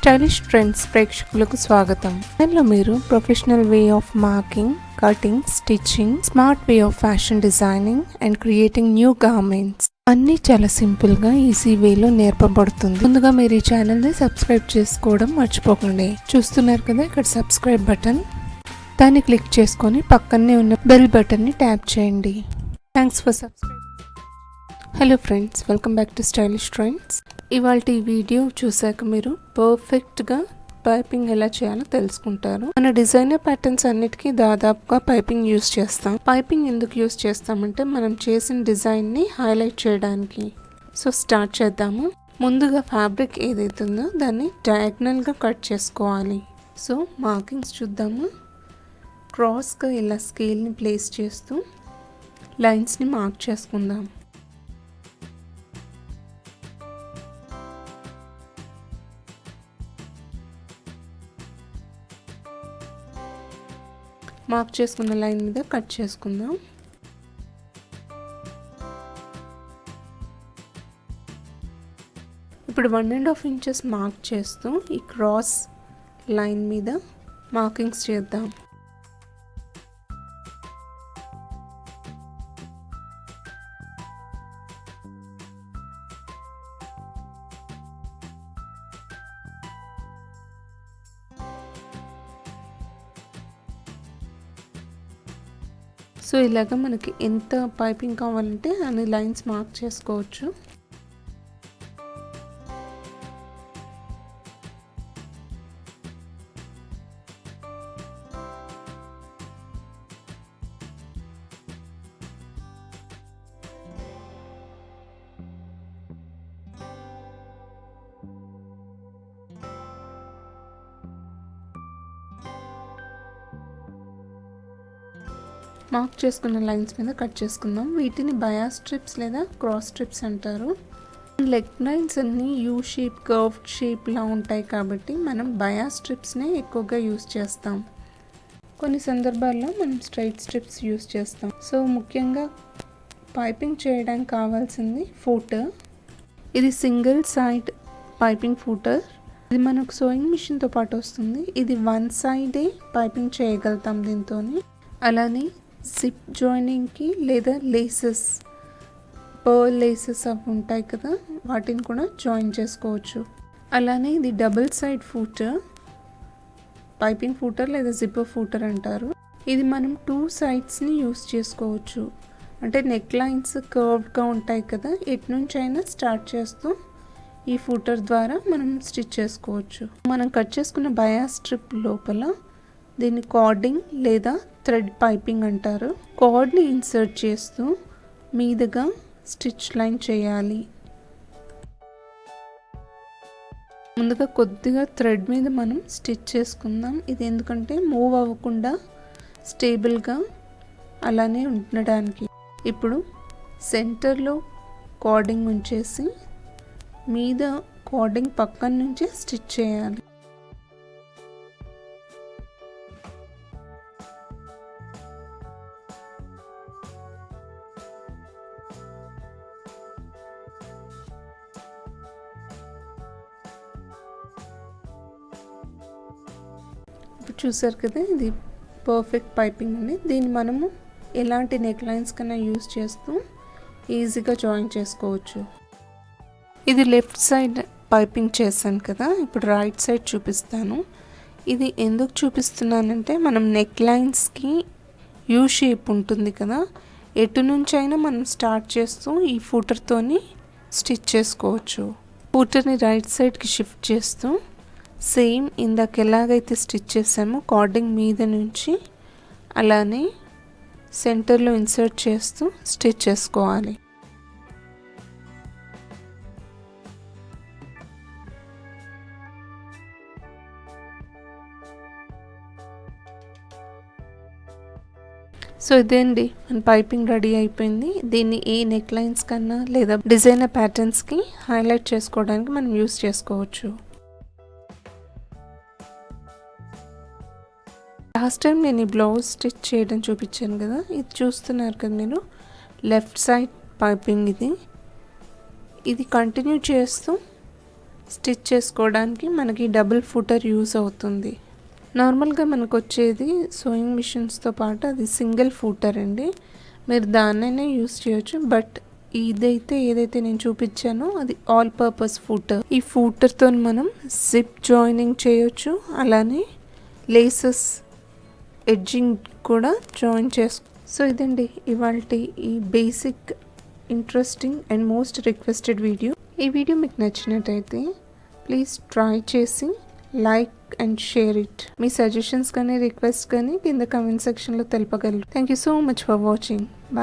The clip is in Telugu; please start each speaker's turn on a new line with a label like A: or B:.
A: స్టైలిష్ ట్రెండ్స్ ప్రేక్షకులకు స్వాగతం. ఇందులో మీరు professional way of marking cutting stitching smart way of fashion designing and creating new garments. అన్నీ చాలా సింపుల్గా ఈజీ వేలో నేర్పబడుతుంది. ముందుగా మీరు ఈ ఛానల్ని సబ్స్క్రైబ్ చేసుకోవడం మర్చిపోకండి. చూస్తున్నారు కదా ఇక్కడ సబ్స్క్రైబ్ బటన్. దాన్ని క్లిక్ చేసుకొని పక్కనే ఉన్న బెల్ బటన్ని ట్యాప్ చేయండి. Thanks for subscribe. Hello friends welcome back to stylish trends. ఇవాళ ఈ వీడియో చూసాక మీరు పర్ఫెక్ట్గా పైపింగ్ ఎలా చేయాలో తెలుసుకుంటారు. మన డిజైనర్ ప్యాటర్న్స్ అన్నిటికీ దాదాపుగా పైపింగ్ యూస్ చేస్తాం. పైపింగ్ ఎందుకు యూస్ చేస్తామంటే మనం చేసిన డిజైన్ని హైలైట్ చేయడానికి. సో స్టార్ట్ చేద్దాము. ముందుగా ఫ్యాబ్రిక్ ఏదైతుందో దాన్ని డయాగ్నల్గా కట్ చేసుకోవాలి. సో మార్కింగ్స్ చూద్దాము. క్రాస్గా ఇలా స్కేల్ని ప్లేస్ చేస్తూ లైన్స్ని మార్క్ చేసుకుందాం. మార్క్ చేసుకున్న లైన్ మీద కట్ చేసుకుందాం. ఇప్పుడు one and half inches mark చేస్తూ ఈ క్రాస్ లైన్ మీద మార్కింగ్స్ చేద్దాం. సో ఇలాగ మనకి ఎంత పైపింగ్ కావాలంటే అన్ని లైన్స్ మార్క్ చేసుకోవచ్చు. మార్క్ చేసుకున్న లైన్స్ మీద కట్ చేసుకుందాం. వీటిని బయా స్ట్రిప్స్ లేదా క్రాస్ స్ట్రిప్స్ అంటారు. లెగ్ లైన్స్ అన్ని యూ షేప్ కర్వ్ షేప్లా ఉంటాయి కాబట్టి మనం బయా స్ట్రిప్స్నే ఎక్కువగా యూస్ చేస్తాం. కొన్ని సందర్భాల్లో మనం స్ట్రైట్ స్ట్రిప్స్ యూస్ చేస్తాం. సో ముఖ్యంగా పైపింగ్ చేయడానికి కావాల్సింది ఫూటర్. ఇది సింగిల్ సైడ్ పైపింగ్ ఫూటర్. ఇది మనకు సోయింగ్ మిషన్తో పాటు వస్తుంది. ఇది వన్ సైడే పైపింగ్ చేయగలుగుతాం దీంతో అలానే జిప్ జాయినింగ్కి లేదా లేసెస్ పర్ల్ లేసెస్ అవి ఉంటాయి కదా వాటిని కూడా జాయిన్ చేసుకోవచ్చు. అలానే ఇది double side footer piping footer లేదా జిప్పర్ ఫూటర్ అంటారు. ఇది మనం టూ సైడ్స్ని యూస్ చేసుకోవచ్చు. అంటే నెక్ లైన్స్ కర్వ్డ్గా ఉంటాయి కదా ఎటు నుంచి అయినా స్టార్ట్ చేస్తూ ఈ ఫూటర్ ద్వారా మనం స్టిచ్ చేసుకోవచ్చు. మనం కట్ చేసుకున్న బయా స్ట్రిప్ లోపల దీన్ని కార్డింగ్ లేదా థ్రెడ్ పైపింగ్ అంటారు. కార్డ్ని ఇన్సర్ట్ చేస్తూ మీదుగా స్టిచ్ లైన్ చేయాలి. ముందుగా కొద్దిగా థ్రెడ్ మీద మనం స్టిచ్ చేసుకుందాం. ఇది ఎందుకంటే మూవ్ అవ్వకుండా స్టేబుల్గా అలానే ఉండడానికి. ఇప్పుడు సెంటర్లో కార్డింగ్ ఉంచేసి మీద కార్డింగ్ పక్కన నుంచే స్టిచ్ చేయాలి. ఇప్పుడు చూసారు కదా ఇది పర్ఫెక్ట్ పైపింగ్ అండి. దీన్ని మనము ఎలాంటి నెక్ లైన్స్ కన్నా యూస్ చేస్తూ ఈజీగా జాయిన్ చేసుకోవచ్చు. ఇది లెఫ్ట్ సైడ్ పైపింగ్ చేశాను కదా ఇప్పుడు రైట్ సైడ్ చూపిస్తాను. ఇది ఎందుకు చూపిస్తున్నానంటే మనం నెక్ లైన్స్కి యూ షేప్ ఉంటుంది కదా ఎటు నుంచి అయినా మనం స్టార్ట్ చేస్తూ ఈ ఫూటర్తోని స్టిచ్ చేసుకోవచ్చు. ఫూటర్ని రైట్ సైడ్కి షిఫ్ట్ చేస్తూ సేమ్ ఇందాక ఎలాగైతే స్టిచ్ చేసామో కార్డింగ్ మీద నుంచి అలానే సెంటర్లో ఇన్సర్ట్ చేస్తూ స్టిచ్ చేసుకోవాలి. సో ఇదేండి మన పైపింగ్ రెడీ అయిపోయింది. దీన్ని ఏ నెక్ లైన్స్ కన్నా లేదా డిజైనర్ ప్యాటర్న్స్కి హైలైట్ చేసుకోవడానికి మనం యూస్ చేసుకోవచ్చు. లాస్ట్ టైం నేను ఈ బ్లౌజ్ స్టిచ్ చేయడం చూపించాను కదా ఇది చూస్తున్నారు కదా మీరు? లెఫ్ట్ సైడ్ పైపింగ్ ఇది. ఇది కంటిన్యూ చేస్తూ స్టిచ్ చేసుకోవడానికి మనకి డబుల్ ఫుటర్ యూస్ అవుతుంది. నార్మల్గా మనకు వచ్చేది సోయింగ్ మిషన్స్తో పాటు అది సింగిల్ ఫూటర్ అండి. మీరు దాన్నైనా యూస్ చేయొచ్చు బట్ ఇదైతే ఏదైతే నేను చూపించానో అది ఆల్ పర్పస్ ఫూటర్ ఈ ఫూటర్తో మనం జిప్ జాయినింగ్ చేయొచ్చు అలానే లేసెస్ ఎడ్జింగ్ కూడా జాయిన్ చేసుకో సో ఇదండి ఇవాళ ఈ basic interesting and most requested video. ఈ వీడియో మీకు నచ్చినట్టయితే ప్లీజ్ ట్రై చేసి లైక్ అండ్ షేర్ ఇట్. మీ సజెషన్స్ కానీ రిక్వెస్ట్ కానీ కింద కమెంట్ సెక్షన్లో తెలపగలరు. Thank you so much for watching. Bye